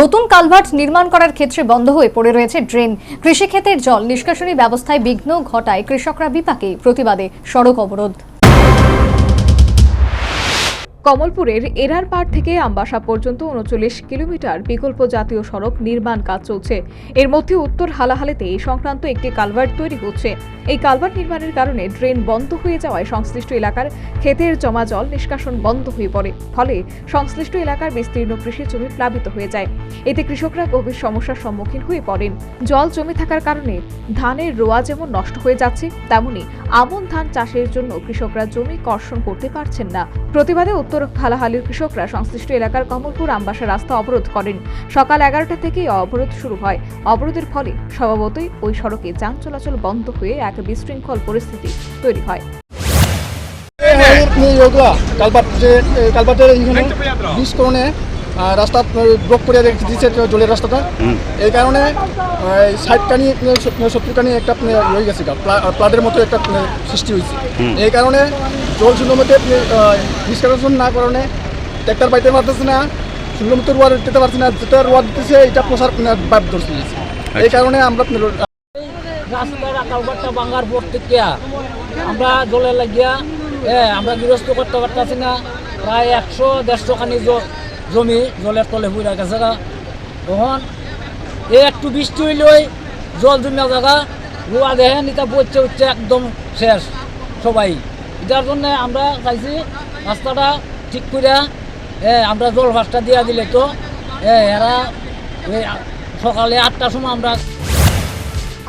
নতুন কালভার্ট নির্মাণ করার ক্ষেত্রে বন্ধ হয়ে পড়ে রয়েছে ড্রেন। কৃষিক্ষেতের জল নিষ্কাশনী ব্যবস্থায় বিঘ্ন ঘটায় কৃষকরা বিপাকে প্রতিবাদে সড়ক অবরোধ। কমলপুরের এরার পাড় থেকে আমবাসা পর্যন্ত উনচল্লিশ কিলোমিটার বিকল্প জাতীয় সড়ক নির্মাণ কাজ চলছে। এর মধ্যে উত্তর হালাহালেতে এই সংক্রান্ত একটি কালভার্ট তৈরি হচ্ছে। এই কালভার্ট নির্মাণের কারণে ড্রেন বন্ধ হয়ে যাওয়ায় সংশ্লিষ্ট এলাকার ক্ষেতের জমা জল নিষ্কাশন বন্ধ হয়ে পড়ে। ফলে সংশ্লিষ্ট এলাকার বিস্তীর্ণ কৃষি জমি প্লাবিত হয়ে যায়। এতে কৃষকরা গভীর সমস্যার সম্মুখীন হয়ে পড়েন। জল জমে থাকার কারণে ধানের রোয়া যেমন নষ্ট হয়ে যাচ্ছে, তেমনি আমন ধান চাষের জন্য কৃষকরা জমি কর্ষণ করতে পারছেন না। প্রতিবাদে উত্তর হালাহালির কৃষকরা সংশ্লিষ্ট এলাকার কমলপুর আমবাসা রাস্তা অবরোধ করেন। সকাল এগারোটা থেকেই অবরোধ শুরু হয়। অবরোধের ফলে স্বভাবতই ওই সড়কে যান চলাচল বন্ধ হয়ে এক বিশৃঙ্খল পরিস্থিতি তৈরি হয়। রাস্তা ব্লক করে রেখে দিয়েছে জলের রাস্তাটা। এই কারণে ষাট কানি সত্তর কানি একটা হয়ে গেছে প্লাডের মতো একটা সৃষ্টি হয়েছে। এই কারণে জল মধ্যে নিষ্কাশন না কারণে ট্র্যাক্টর পাইতে পারতেছে না শূন্য মতো রোয়া দিতে পারছে না যেটা রোয়া দিতেছে এটা প্রসার বাদ ধরছে। এই কারণে আমরা আপনার রাস্তার কালবারটা ভাঙার পর থেকে আমরা জলে লাগিয়া এ আমরা গৃহস্থ করতে পারতেছি না। প্রায় একশো দেড়শো খানি জ- জমি জলের তলে পুরা গেছে গা। তখন এই একটু বৃষ্টি হইলেই জল জমিয়া জায়গা রোয়া দেখেন এটা পড়ছে হচ্ছে একদম শেষ। সবাই এটার জন্য আমরা চাইছি রাস্তাটা ঠিক করে আমরা জল ভাসটা দিয়া দিলে তো এরা সকালে আটটার সময় আমরা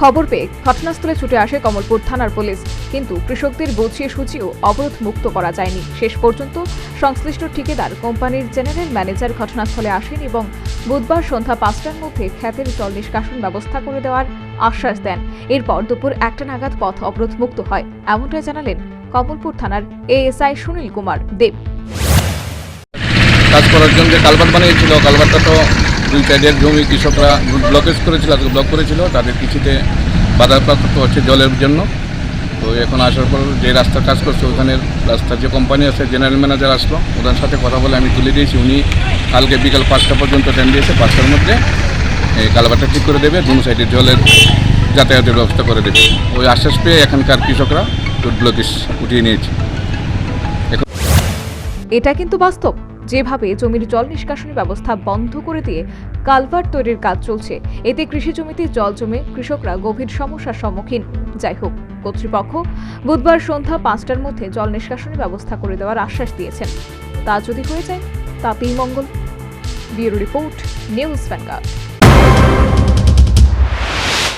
খবর পেয়ে ঘটনাস্থলে ছুটে আসে কমলপুর থানার পুলিশ। কিন্তু কৃষকদের বুঝিয়ে সুচিও অবরোধ মুক্ত করা যায়নি। শেষ পর্যন্ত সংশ্লিষ্ট ঠিকাদার কোম্পানির জেনারেল ম্যানেজার ঘটনাস্থলে আসেন এবং বুধবার সন্ধ্যা পাঁচটার মধ্যে খ্যাতের জল নিষ্কাশন ব্যবস্থা করে দেওয়ার আশ্বাস দেন। এরপর দুপুর একটা নাগাদ পথ অবরোধ মুক্ত হয়, এমনটাই জানালেন কমলপুর থানার এএসআই সুনীল কুমার দেব। কাজ করার জন্য যে কালভার্ট বানিয়েছিল, কালভার্টটা তো দুই সাইডের জমি কৃষকরা ব্লকেজ করেছিল, আজকে ব্লক করেছিল, তাদের কৃষিতে বাধাপ্রাপ্ত হচ্ছে জলের জন্য। তো এখন আসার পর যে রাস্তার কাজ করছে, ওখানের রাস্তার যে কোম্পানি আছে জেনারেল ম্যানেজার আসলো ওদের সাথে কথা বলে আমি তুলে দিয়েছি। উনি কালকে বিকাল পাঁচটা পর্যন্ত টাইম দিয়েছে, পাঁচটার মধ্যে এই কালভার্টটা ঠিক করে দেবে, দু সাইডে জলের যাতায়াতের ব্যবস্থা করে দেবে। ওই আশ্বাস পেয়ে এখানকার কৃষকরা উঠিয়ে নিয়েছে। এটা কিন্তু বাস্তব। যেভাবে জমির জল নিষ্কাশনী ব্যবস্থা বন্ধ করে দিয়ে কালভার্ট তৈরির কাজ চলছে, এতে কৃষি জমিতে জল জমে কৃষকরা গভীর সমস্যার সম্মুখীন। যাই হোক, কর্তৃপক্ষ বুধবার সন্ধ্যা পাঁচটার মধ্যে জল নিষ্কাশনী ব্যবস্থা করে দেওয়ার আশ্বাস দিয়েছেন। তা যদি হয়ে যায়, তাতেই মঙ্গল। Bureau report, news vanguard.